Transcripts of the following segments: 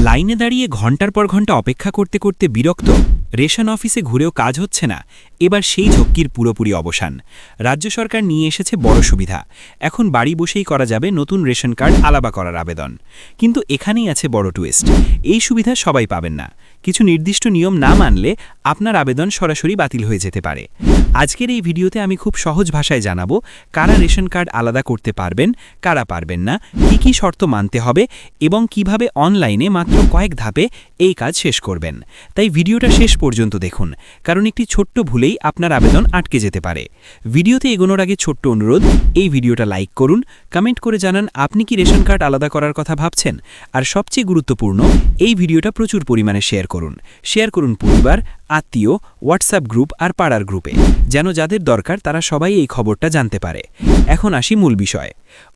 লাইনে দাঁড়িয়ে ঘণ্টার পর ঘণ্টা অপেক্ষা করতে করতে বিরক্ত, রেশন অফিসে ঘুরেও কাজ হচ্ছে না। এবার সেই ঝক্কির পুরোপুরি অবসান। রাজ্য সরকার নিয়ে এসেছে বড় সুবিধা। এখন বাড়ি বসেই করা যাবে নতুন রেশন কার্ড আলাবা করার আবেদন। কিন্তু এখানেই আছে বড় টুইস্ট। এই সুবিধা সবাই পাবেন না। কিছু নির্দিষ্ট নিয়ম না মানলে আপনার আবেদন সরাসরি বাতিল হয়ে যেতে পারে। আজকের এই ভিডিওতে আমি খুব সহজ ভাষায় জানাব, কারা রেশন কার্ড আলাদা করতে পারবেন, কারা পারবেন না, কি কি শর্ত মানতে হবে এবং কীভাবে অনলাইনে মাত্র কয়েক ধাপে এই কাজ শেষ করবেন। তাই ভিডিওটা শেষ পর্যন্ত দেখুন, কারণ একটি ছোট্ট ভুলেই আপনার আবেদন আটকে যেতে পারে। ভিডিওতে এগোনোর আগে ছোট্ট অনুরোধ, এই ভিডিওটা লাইক করুন, কমেন্ট করে জানান আপনি কি রেশন কার্ড আলাদা করার কথা ভাবছেন, আর সবচেয়ে গুরুত্বপূর্ণ, এই ভিডিওটা প্রচুর পরিমাণে শেয়ার করুন। শেয়ার করুন পরিবার আত্মীয় হোয়াটসঅ্যাপ গ্রুপ আর পাড়ার গ্রুপে যেন যাদের দরকার, তারা সবাই এই খবরটা জানতে পারে। এখন আসি মূল বিষয়।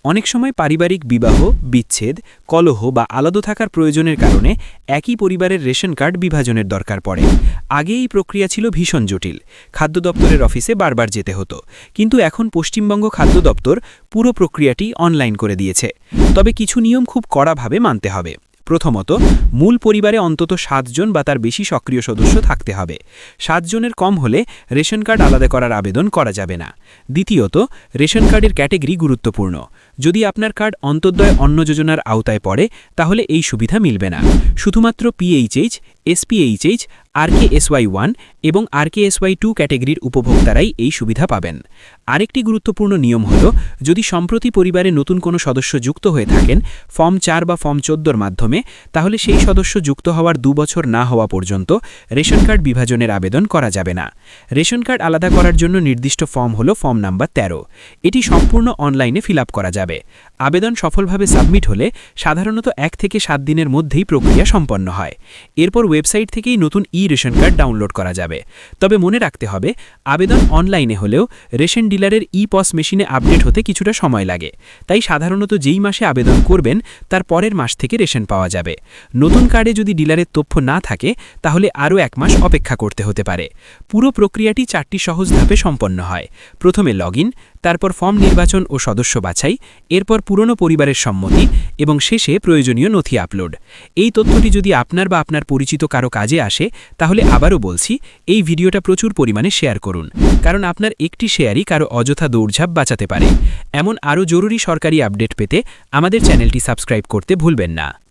অনেক সময় পারিবারিক বিবাহ, বিচ্ছেদ, কলহ বা আলাদা থাকার প্রয়োজনের কারণে একই পরিবারের রেশন কার্ড বিভাজনের দরকার পড়ে। আগে এই প্রক্রিয়া ছিল ভীষণ জটিল। খাদ্য দপ্তরের অফিসে বারবার যেতে হতো। কিন্তু এখন পশ্চিমবঙ্গ খাদ্য দপ্তর পুরো প্রক্রিয়াটি অনলাইন করে দিয়েছে। তবে কিছু নিয়ম খুব কড়াভাবে মানতে হবে। প্রথমত, মূল পরিবারে অন্তত সাতজন বা তার বেশি সক্রিয় সদস্য থাকতে হবে। সাতজনের কম হলে রেশন কার্ড আলাদা করার আবেদন করা যাবে না। দ্বিতীয়ত, রেশন কার্ডের ক্যাটেগরি গুরুত্বপূর্ণ। যদি আপনার কার্ড অন্তর্দয় অন্ন যোজনার আওতায় পড়ে, তাহলে এই সুবিধা মিলবে না। শুধুমাত্র পিএইচএইচ এসপিএইচএইচ আরকেএসওয়াই ওয়ান এবং আরকেএসওয়াই টু ক্যাটেগরির উপভোক্তারাই এই সুবিধা পাবেন। আরেকটি গুরুত্বপূর্ণ নিয়ম হল, যদি সম্প্রতি পরিবারে নতুন কোনো সদস্য যুক্ত হয়ে থাকেন, ফর্ম চার বা ফর্ম চোদ্দোর মাধ্যমে, তাহলে সেই সদস্য যুক্ত হওয়ার দু বছর না হওয়া পর্যন্ত রেশন কার্ড বিভাজনের আবেদন করা যাবে না। রেশন কার্ড আলাদা করার জন্য নির্দিষ্ট ফর্ম হল ফর্ম নাম্বার ১৩ এটি সম্পূর্ণ অনলাইনে ফিল করা যাবে। আবেদন সফলভাবে সাবমিট হলে সাধারণত এক থেকে সাত দিনের মধ্যেই প্রক্রিয়া সম্পন্ন হয়। এরপর ওয়েবসাইট থেকেই নতুন ই রেশন কার্ড ডাউনলোড করা যাবে। তবে মনে রাখতে হবে, আবেদন অনলাইনে হলেও রেশন ডিলারের ই পস মেশিনে আপডেট হতে কিছুটা সময় লাগে। তাই সাধারণত যেই মাসে আবেদন করবেন, তার পরের মাস থেকে রেশন পাওয়া যাবে। নতুন কার্ডে যদি ডিলারের তথ্য না থাকে, তাহলে আরও এক মাস অপেক্ষা করতে হতে পারে। পুরো প্রক্রিয়াটি চারটি সহজ ধাপে সম্পন্ন হয়। প্রথমে লগ তারপর ফর্ম নির্বাচন ও সদস্য বাছাই, এরপর পুরনো পরিবারের সম্মতি এবং শেষে প্রয়োজনীয় নথি আপলোড। এই তথ্যটি যদি আপনার বা আপনার পরিচিত কারও কাজে আসে, তাহলে আবারও বলছি, এই ভিডিওটা প্রচুর পরিমাণে শেয়ার করুন। কারণ আপনার একটি শেয়ারই কারও অযথা দৌড়ঝাপ বাঁচাতে পারে। এমন আরও জরুরি সরকারি আপডেট পেতে আমাদের চ্যানেলটি সাবস্ক্রাইব করতে ভুলবেন না।